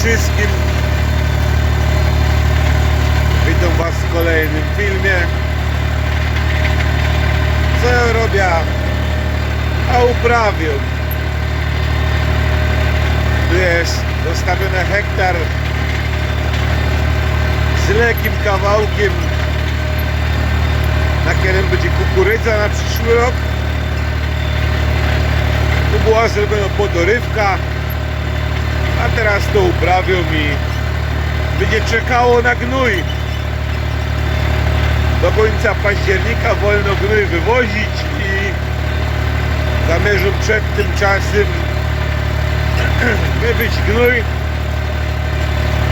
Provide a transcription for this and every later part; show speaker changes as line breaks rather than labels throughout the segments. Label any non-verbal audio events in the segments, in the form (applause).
wszystkim. Witam Was w kolejnym filmie. Co ja robię? A uprawię. Tu jest zostawiony hektar z lekkim kawałkiem na którym będzie kukurydza na przyszły rok. Tu była zrobiona podorywka, a teraz to uprawią i będzie czekało na gnój. Do końca października wolno gnój wywozić i zamierzą przed tym czasem (clears throat) wybyć gnój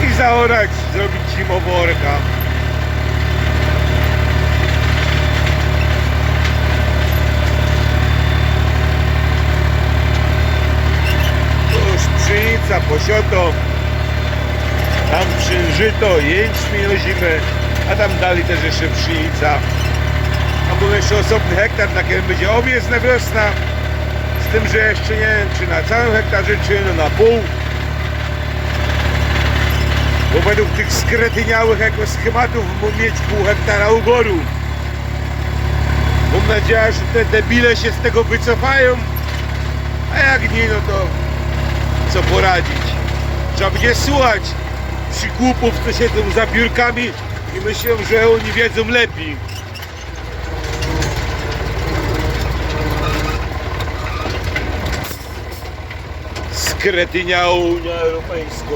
i zaorać, zrobić zimoworka. Tu już pszenica, posioto, tam przynżyto, jęczmień ozimy, a tam dalej też jeszcze pszenica. A był jeszcze osobny hektar, na którym będzie owiec wiosna, z tym, że jeszcze nie wiem, czy na całym hektarze, czy no na pół. Bo według tych skretyniałych jako schematów mógł mieć pół hektara ugoru. Mam nadzieję, że te debile się z tego wycofają, a jak nie, no to co poradzić. Trzeba będzie słuchać przygłupów, co siedzą za biurkami i myślą, że oni wiedzą lepiej. Skretyniała Unia Europejska.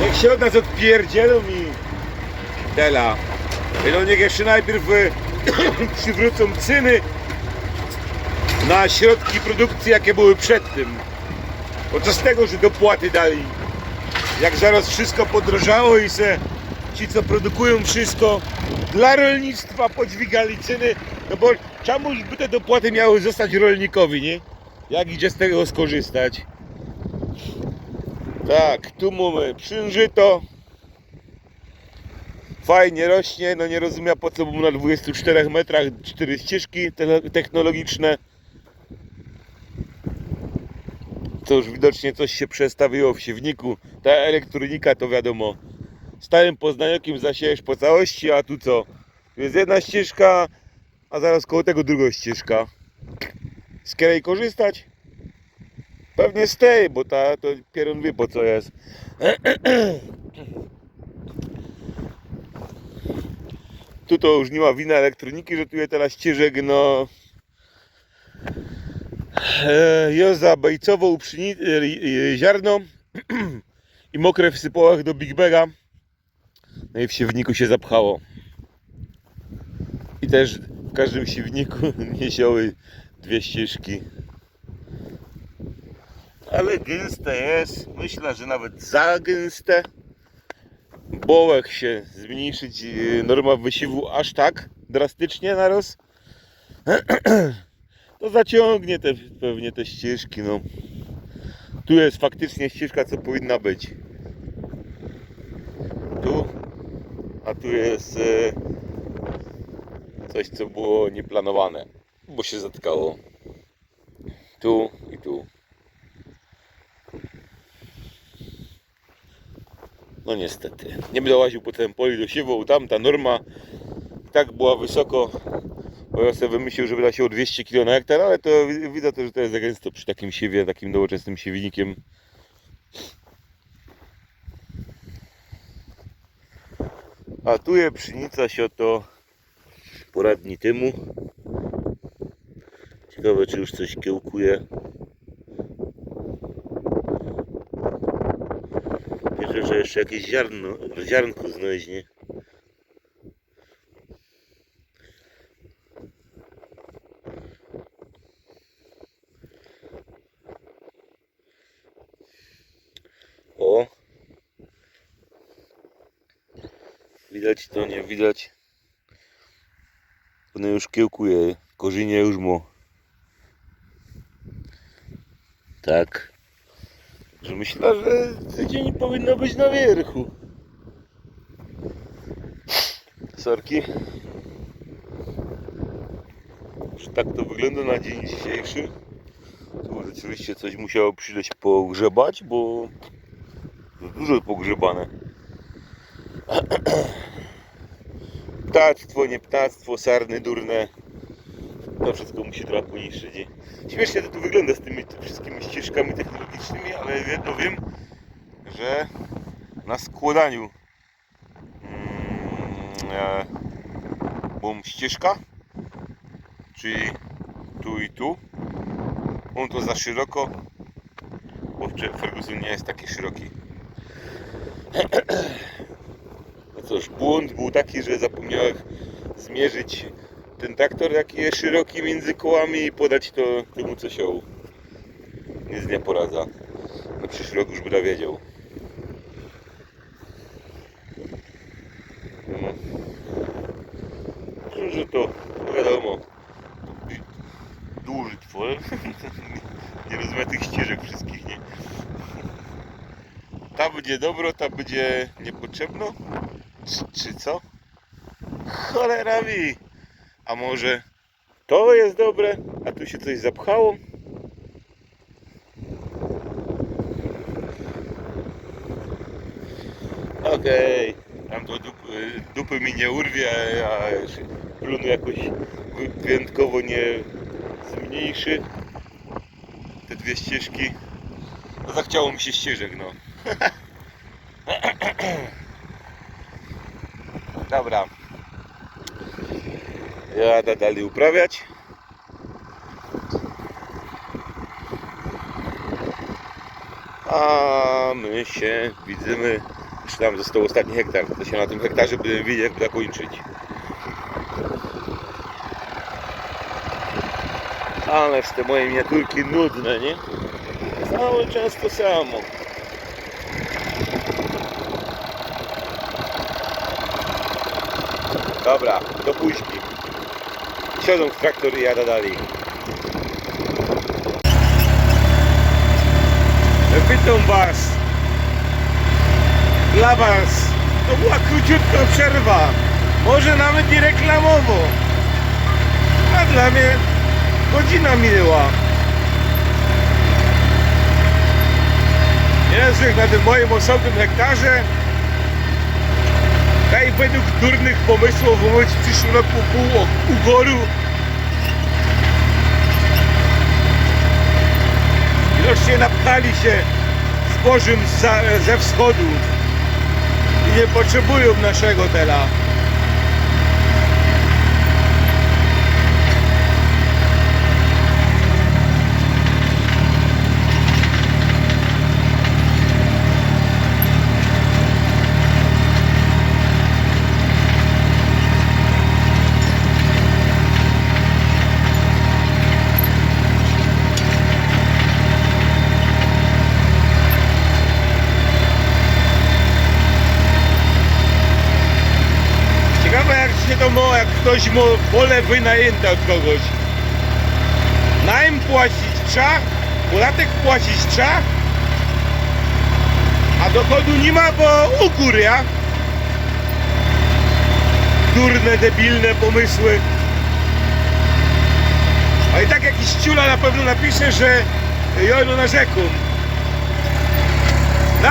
Niech się od nas odpierdzielą i dela. No niech jeszcze najpierw e, (coughs) przywrócą ceny na środki produkcji, jakie były przed tym. Bo co z tego, że dopłaty dali? Jak zaraz wszystko podrożało i se ci, co produkują wszystko dla rolnictwa podźwigali ceny, no bo czemuś by te dopłaty miały zostać rolnikowi, nie? Jak idzie z tego skorzystać? Tak, tu mamy przynżyto. Fajnie rośnie, no nie rozumiem po co był na 24 metrach cztery ścieżki te- technologiczne. To już widocznie coś się przestawiło w siewniku. Ta elektronika to wiadomo. Stałym poznaniokiem zasiejesz po całości, a tu co? Tu jest jedna ścieżka, a zaraz koło tego druga ścieżka. Z której korzystać? Pewnie z tej, bo ta to pieron wie po co jest. (clears throat) Tu to już nie ma wina elektroniki, że tu jest teraz ścieżek, no Joza bejcowo uprzydni e, e, ziarno (clears throat) i mokre w sypołach do Big Baga. No i w siewniku się zapchało. I też w każdym siewniku (laughs) niesioły dwie ścieżki. Ale gęste jest. Myślę, że nawet za gęste. Bołek się zmniejszyć e, norma wysiewu aż tak drastycznie naraz. (clears throat) To zaciągnie te, pewnie te ścieżki. No. Tu jest faktycznie ścieżka, co powinna być. Tu, a tu jest e, coś, co było nieplanowane, bo się zatkało. Tu i tu. No niestety. Nie będę łaził po tym poli do siewu, tam ta norma tak była wysoko, bo ja wymyślił, że wyda się o 200 kg na hektar, ale to wi- widać, że to jest za gęsto przy takim siewie, takim nowoczesnym siewnikiem. A tu je pszenica się to poradni temu. Ciekawe, czy już coś kiełkuje. Wierzę, że jeszcze jakieś ziarno, ziarnko znaleźnie. O! Widać to, nie widać. One już kiełkuje, korzenie już mo. Tak. Że myślę, że tydzień powinno być na wierchu. Sorki. Że tak to wygląda na dzień dzisiejszy. Tu rzeczywiście coś musiało przyleć pogrzebać, bo Dużo pogrzebane. (clears throat) Ptactwo, nie ptactwo, sarny durne. To wszystko musi trochę poniszczyć. nie? Śmiesznie to tu wygląda z tymi wszystkimi ścieżkami technologicznymi, ale jedno wiem, że na składaniu mm, e, bom ścieżka, czyli tu i tu, on to za szeroko, bo Ferguson nie jest taki szeroki. (clears throat) No cóż, błąd był taki, że zapomniałem zmierzyć ten traktor jaki jest szeroki między kołami i podać to temu co siął. Nic nie poradza. Na przyszły rok już by wiedział. No. Że to wiadomo duży twór. (laughs) nie rozumiem tych ścieżek wszystkich, nie? Ta będzie dobro, ta będzie niepotrzebno? Czy, czy co? Cholera mi! A może to jest dobre, a tu się coś zapchało? Okej, tam to dup, dupy mi nie urwie, a plun jakoś wy- wyjątkowo nie zmniejszy te dwie ścieżki. No zachciało mi się ścieżek, no. (clears throat) Dobra. Jadę dalej uprawiać. A my się widzimy. Czy tam został ostatni hektar. To się na tym hektarze będziemy wiedzieć jak zakończyć. Ależ te moje miniaturki nudne, nie? Cały czas to samo. Dobra, do późki. Siedzą w traktor i jadę dalej. Witam Was. Dla Was to była króciutka przerwa. Może nawet nie reklamowo. A dla mnie godzina minęła. Język na tym moim osobnym hektarze. Daj według durnych pomysłów umyć w przyszłym roku pół ugoru. Widocznie napchali się zbożem ze wschodu i nie potrzebują naszego tela. Ciekawe jak się to mo, jak ktoś ma pole wynajęte od kogoś. Najm płacić trzeba, podatek płacić trzeba, a dochodu nie ma, bo u góry, ja? Durne, debilne pomysły. A i tak jakiś ciula na pewno napisze, że jono na rzeką. No,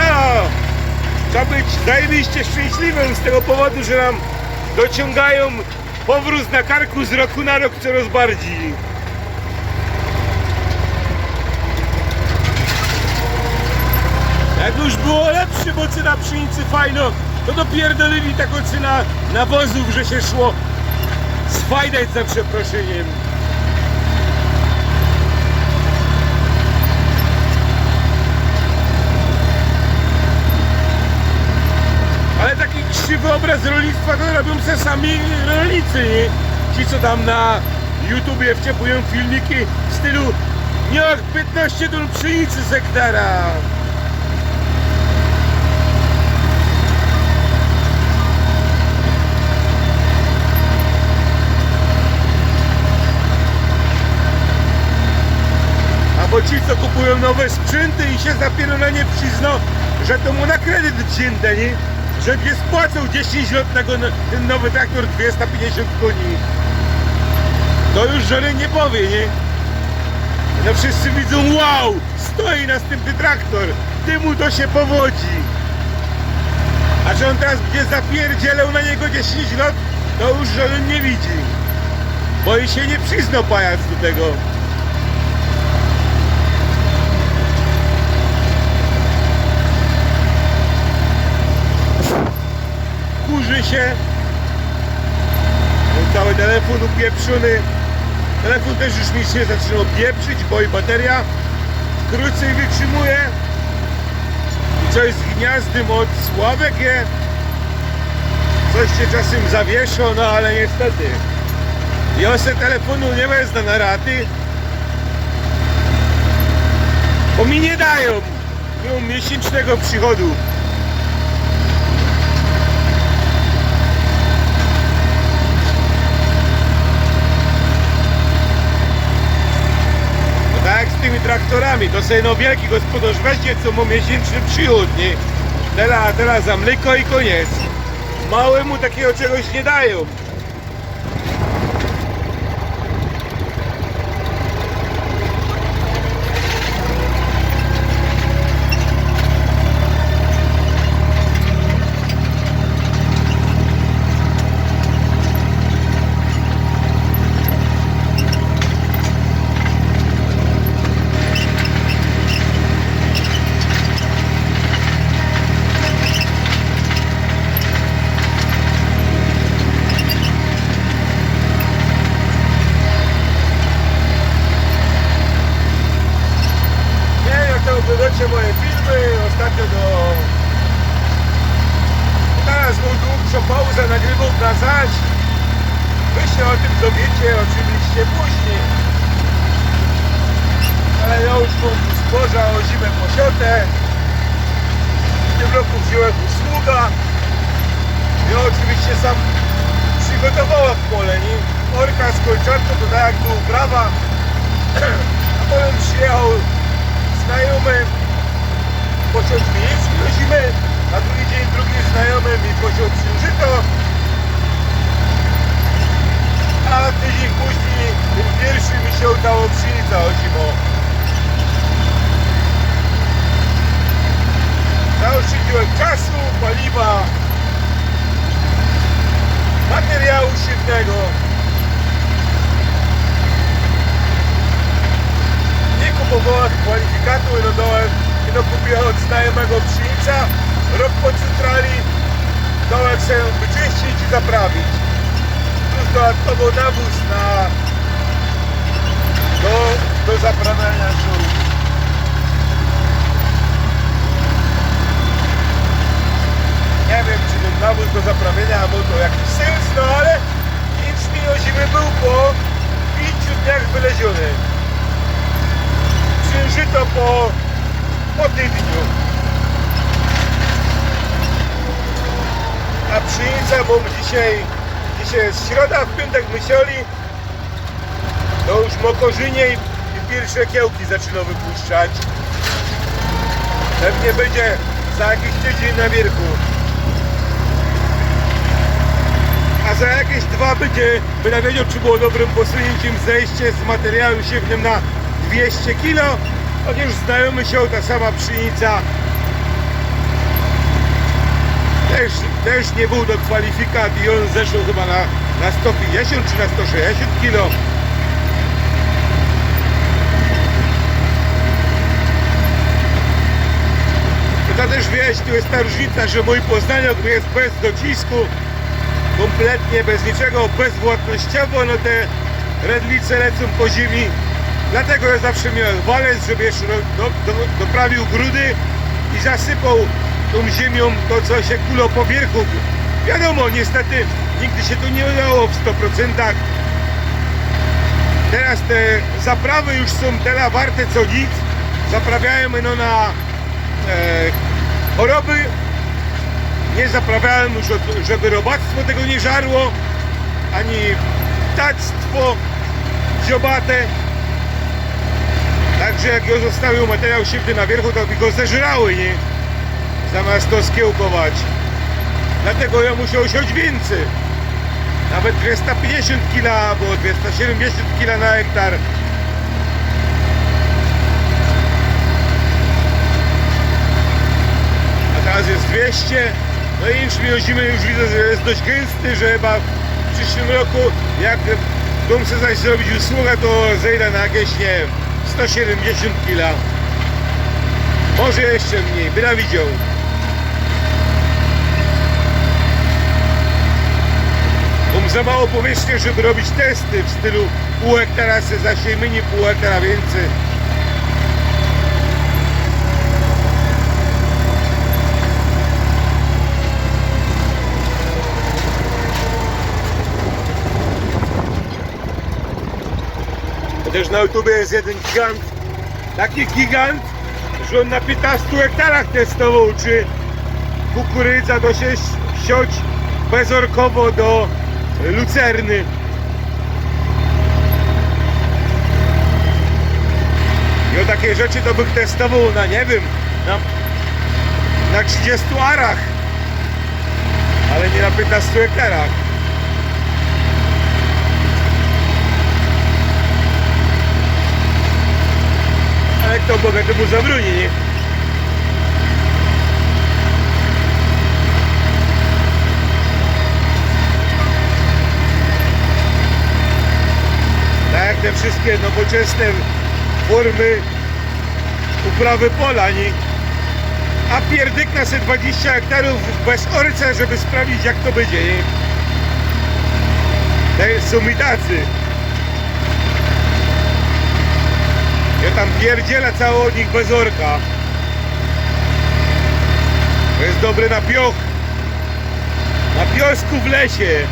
trzeba być zajebiście szczęśliwym z tego powodu, że nam dociągają powrót na karku z roku na rok coraz bardziej. Jak już było lepsze, bo cena pszenicy fajno, to dopierdolili taką cena nawozów, że się szło sfajdać za przeproszeniem. Ale taki krzywy obraz rolnictwa to robią se sami rolnicy, nie? Ci co tam na YouTubie wciepują filmiki w stylu nie 15 ton pszenicy z hektara. Albo ci co kupują nowe sprzęty i się zapiero na nie przyzną, że to mu na kredyt wzięte, nie? Że nie spłacą 10 lat na go no- ten nowy traktor 250 koni. To już żony nie powie, nie? No wszyscy widzą, wow, stoi następny traktor, ty mu to się powodzi. A że on teraz będzie zapierdzielał na niego 10 lat, to już on nie widzi. Bo i się nie przyznał pajac do tego. Się. Cały telefon upieprzony. Telefon też już mi się zaczynał pieprzyć, bo i bateria krócej wytrzymuje. I coś z gniazdem od sławek je. Coś się czasem zawiesza, no ale niestety. Ja se telefonu nie wezmę na raty. Bo mi nie dają. Miesięcznego przychodu. No tak jak z tymi traktorami, to sobie no wielki gospodarz weźmie co mu miesięczny przychód, nie? Teraz, teraz za mleko i koniec. Małemu takiego czegoś nie dają. Nie wiem, jak to oglądacie moje filmy, ostatnio do... Teraz był dłuższą pauzę, nagrywał na zaś. Wy się o tym dowiecie oczywiście później. Ale ja już mam zboża o zimę posiotę. W tym roku wziąłem usługa. Ja oczywiście sam przygotowałem pole, nie? Orka z kolczatką, to tak jak był prawa. A potem przyjechał znajomy pociąg miejski do zimy, a drugi dzień drugi znajomy mi pociąg księżyto. A tydzień później tym pierwszy mi się udało pszenica o zimo. Zaoszczędziłem czasu, paliwa, materiału siewnego. nie kupowałem kwalifikatu i dodałem i no kupiłem od znajomego pszenica rok po centrali dołem się wyczyścić i zaprawić plus dodatkowo nawóz na do, do zaprawiania ziół nie wiem czy ten nawóz do zaprawienia ma to jakiś sens no ale nic mi o zimy był po 5 dniach wyleziony księżyto po, po tydniu. A pszenica, bo dzisiaj, dzisiaj jest środa, w piątek myśleli, to już mokorzynie i, pierwsze kiełki zaczyna wypuszczać. Pewnie będzie za jakiś tydzień na wierchu. A za jakieś dwa będzie, będę wiedział, czy było dobrym posunięciem zejście z materiałem siewnym na 200 kg, chociaż znajomy się ta sama pszenica też, też nie był do kwalifikat i on zeszł chyba na, na 150 czy na 160 kg. To też wieś, tu jest ta różnica, że mój Poznaniok jest bez docisku, kompletnie bez niczego, bezwładnościowo, no te redlice lecą po ziemi. Dlatego ja zawsze miałem walec, żeby jeszcze do, do, do, doprawił grudy i zasypał tą ziemią to, co się kulo po wierchu. Wiadomo, niestety nigdy się to nie udało w 100%. Teraz te zaprawy już są tyle warte co nic. Zaprawiałem no na e, choroby. Nie zaprawiałem już, żeby robactwo tego nie żarło, ani ptactwo ziobate. Także jak go zostawił materiał siewny na wierchu, to by go zeżrały, nie? Zamiast to skiełkować. Dlatego ja musiał siąść więcej. Nawet 250 kg albo 270 kg na hektar. A teraz jest 200. No i już ozimy już widzę, że jest dość gęsty, że chyba w przyszłym roku, jak dom chce zaś zrobić usługę, to zejdę na jakieś, nie wiem, 170 kg. Może jeszcze mniej, byle widział. Za mało powierzchni, żeby robić testy w stylu pół hektara se zasiejmy, pół hektara więcej. Też na YouTube jest jeden gigant, taki gigant, że on na 15 hektarach testował, czy kukurydza do się siać bezorkowo do lucerny. O takie rzeczy to bych testował na nie wiem, na, na 30 arach, ale nie na 15 hektarach. Ale kto Boga temu zabroni, nie? Te wszystkie nowoczesne formy uprawy pola, nie? A pierdyk na se 20 hektarów bez orca, żeby sprawdzić jak to będzie? To są i tacy. Ja tam pierdzielę cały od nich bez orka. To jest dobre na pioch. Na piosku w lesie.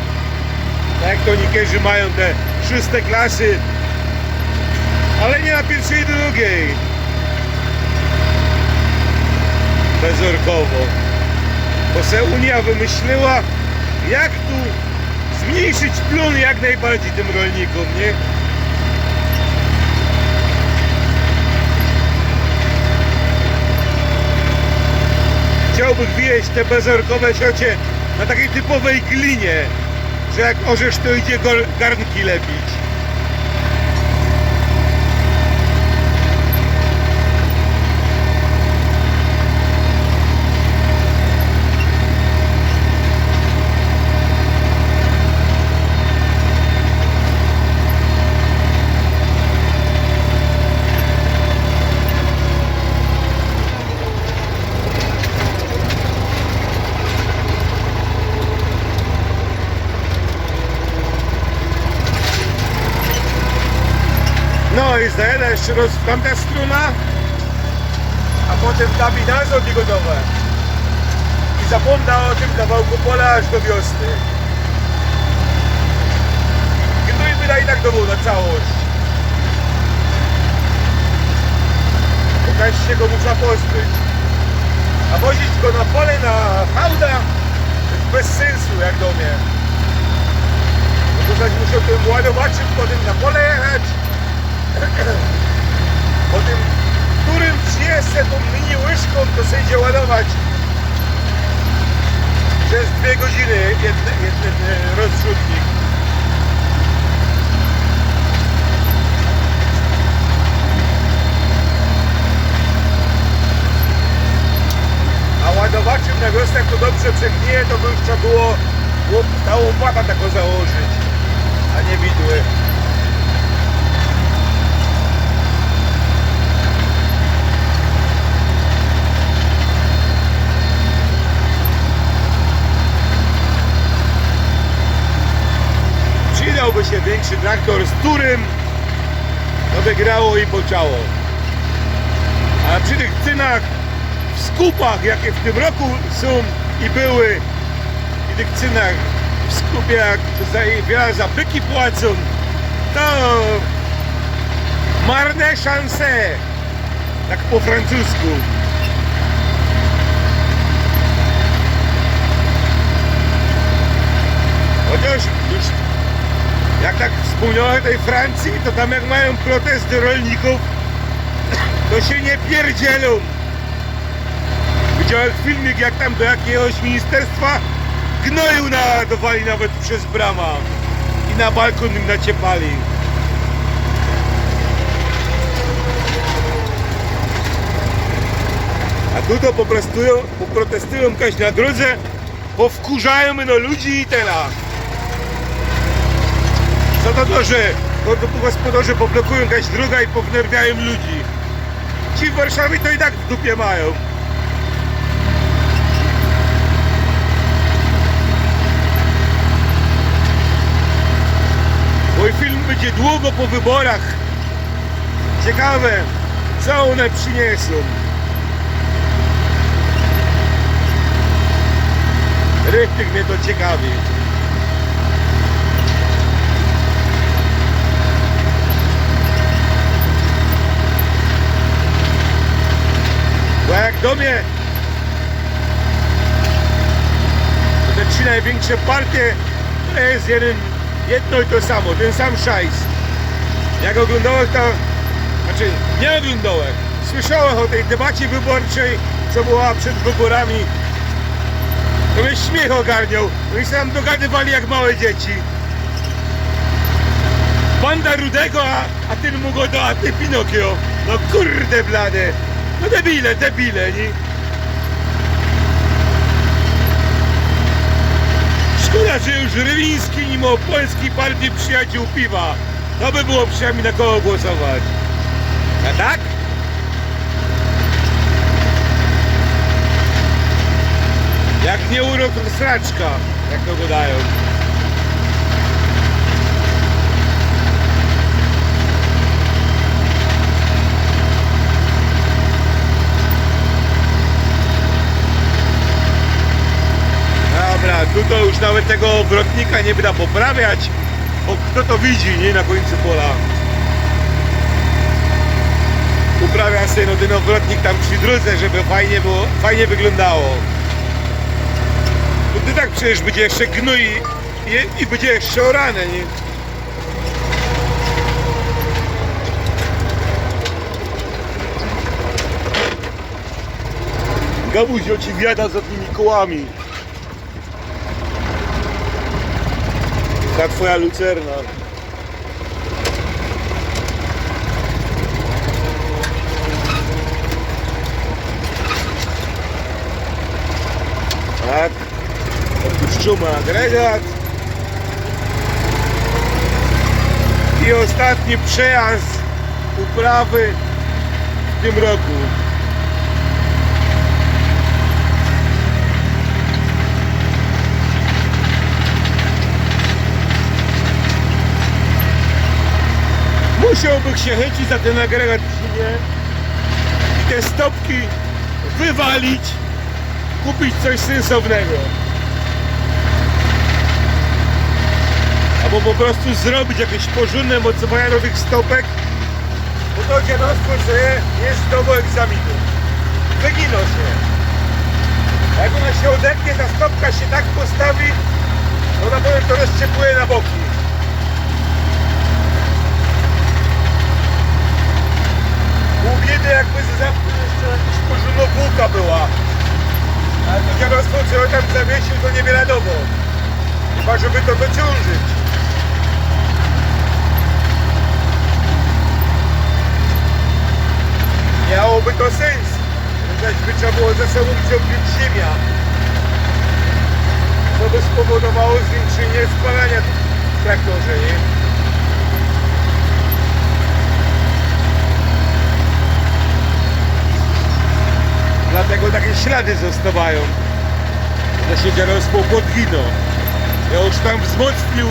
Tak jak to niektórzy mają te szóste klasy. Ale nie na pierwszej i drugiej. Bezorkowo. Bo se Unia wymyśliła, jak tu zmniejszyć plon jak najbardziej tym rolnikom, nie? Chciałbym wieść te bezorkowe siocie na takiej typowej glinie, że jak orzesz to idzie garnki lepić. No i zajadę jeszcze roz tamta struna, a potem kabinazo gotowe. I zapomnę o tym kawałku pola aż do wiosny. I to i tak domu na całość. Pokaż się go muszę pozbyć. A wozić go na pole, na hałda, bez sensu jak do mnie. No to muszę tym ładowaczem potem na pole jechać. (clears throat) Po tym, którym przyjeżdżę tą mini łyżką, to sobie idzie ładować przez dwie godziny jeden, jeden e, rozrzutnik. A ładowaczem na wiosnę, jak to dobrze przegnieje, to by już trzeba było łop- ta łopata taką założyć, a nie widły. Przydałby się większy traktor, z którym to by grało i boczało. A przy tych cynach w skupach, jakie w tym roku są i były, i tych cynach w skupie, jak za, za byki płacą, to marne szanse, tak po francusku. Chociaż już jak tak wspomniałem tej Francji, to tam jak mają protesty rolników, to się nie pierdzielą. Widziałem filmik, jak tam do jakiegoś ministerstwa gnoju naładowali nawet przez brama i na balkon im naciepali. A tu to poprotestują, kaś na drodze powkurzają no ludzi i teraz. Co to że gospodarze poblokują jakaś droga i pownerwiają ludzi. Ci w Warszawie to i tak w dupie mają. Mój film będzie długo po wyborach. Ciekawe, co one przyniosą. Rybnik mnie to ciekawi. Do mnie to te trzy największe partie to jest jeden, jedno i to samo, ten sam szajs. Jak oglądałem to, znaczy nie oglądałem, słyszałem o tej debacie wyborczej, co była przed wyborami. To mnie śmiech ogarniał, no i sam dogadywali jak małe dzieci. Banda Rudego, a, a ten mu go do, a ty Pinokio. No kurde blade. No debile, debile, nie? Szkoda, że już Rywiński nie ma polskiej partii przyjaciół piwa. To by było przynajmniej na kogo głosować. A tak? Jak nie urok, to sraczka, jak to gadają. Tu to już nawet tego wrotnika nie wyda poprawiać, bo kto to widzi, nie, na końcu pola. Uprawia sobie no ten odwrotnik tam przy drodze, żeby fajnie było, fajnie wyglądało. Bo ty tak przecież będzie jeszcze gnój i, i będzie jeszcze orane, nie? Gabuzio ci wiada za tymi kołami. Ta twoja lucerna. Tak. Odpuszczamy agregat. I ostatni przejazd uprawy w tym roku. Musiałbym się chycić za ten agregat w zimie i te stopki wywalić, kupić coś sensownego. Albo po prostu zrobić jakieś porządne mocowania do tych stopek, bo to dziadostwo, że jest znowu egzaminu. Wyginą się. Jak ona się odetnie, ta stopka się tak postawi, to na pewno to rozciepuje na boki. Pół biedy jakby z zamku jeszcze jakaś porządnowółka była. Ale to dziadostwo, co on tam zawiesił, to nie wiadomo. Chyba, żeby to dociążyć. Miałoby to sens. Zaś by trzeba było ze sobą ciągnąć ziemia. To by spowodowało zwiększenie spalania w traktorze, nie? Dlatego takie ślady zostawają. Że się dziadostwo podginą. Ja już tam wzmocnił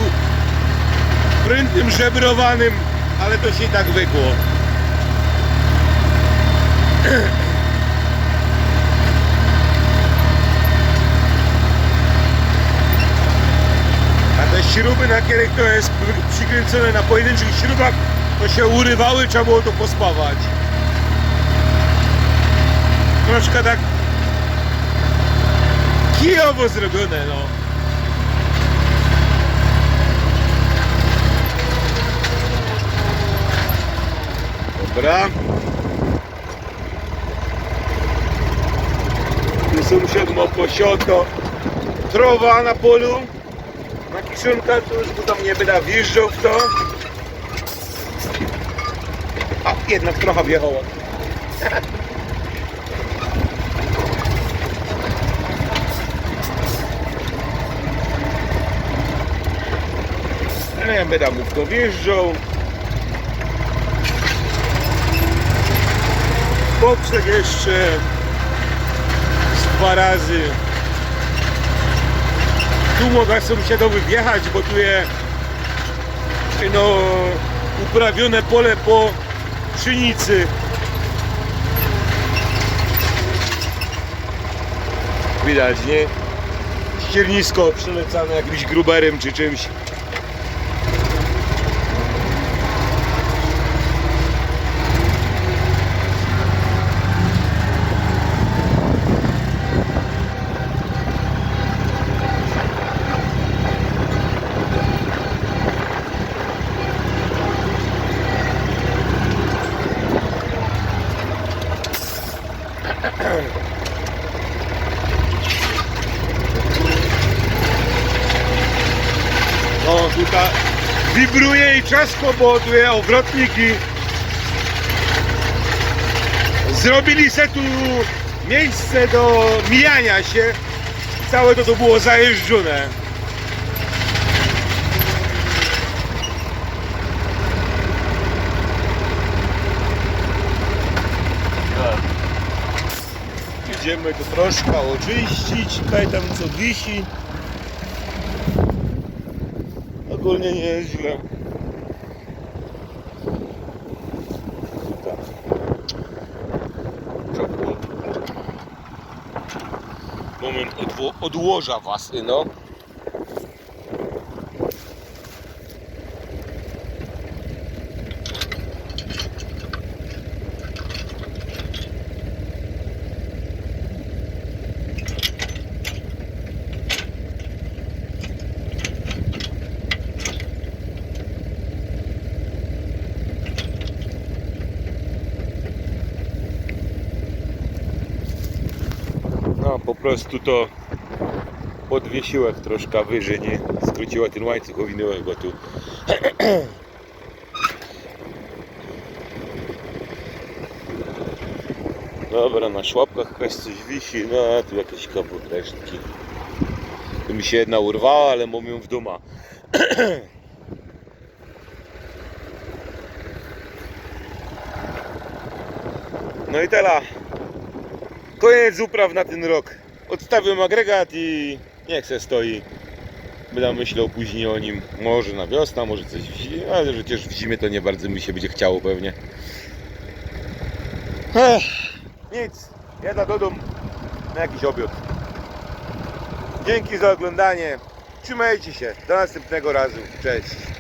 prętym żebrowanym, ale to się tak wykło. A te śruby na kierek to jest przykręcone na pojedynczych śrubach, to się urywały, trzeba było to pospawać. Troszkę tak kijowo zrobione, no. Dobra. Tu sąsiad ma posiadko trowa na polu. Na kiszonka to już tam nie będę wjeżdżał w to. A, jednak trochę wjechała. (laughs) No ja będę mu w to wjeżdżał. Poprzek jeszcze dwa razy. Tu mogę sąsiadowi wjechać, bo tu jest no, uprawione pole po pszenicy. Widać, nie? Ściernisko przelecane jakimś gruberem czy czymś. No tutaj wibruje i czasko, bo tu jest obrotniki. Zrobili se tu miejsce do mijania się. Całe to, to było zajeżdżone. Idziemy to troszkę oczyścić, kaj tam co wisi. Ogólnie nie jest źle. Odłoża was, no. No po prostu to podwiesiłek troszkę wyżej, nie? Skróciła ten łańcuch, owinęła go tu. Dobra, na szłapkach jakaś coś wisi, no a tu jakieś kawałek resztki. Tu mi się jedna urwała, ale mam ją w doma. (clears throat) No i tela. Koniec upraw na ten rok. Odstawiam agregat i niech se stoi. Będę myślał później o nim. Może na wiosnę, może coś w zimie, ale przecież w zimie to nie bardzo mi się będzie chciało pewnie. Ech, nic. Jadę do domu na jakiś obiad. Dzięki za oglądanie. Trzymajcie się. Do następnego razu. Cześć.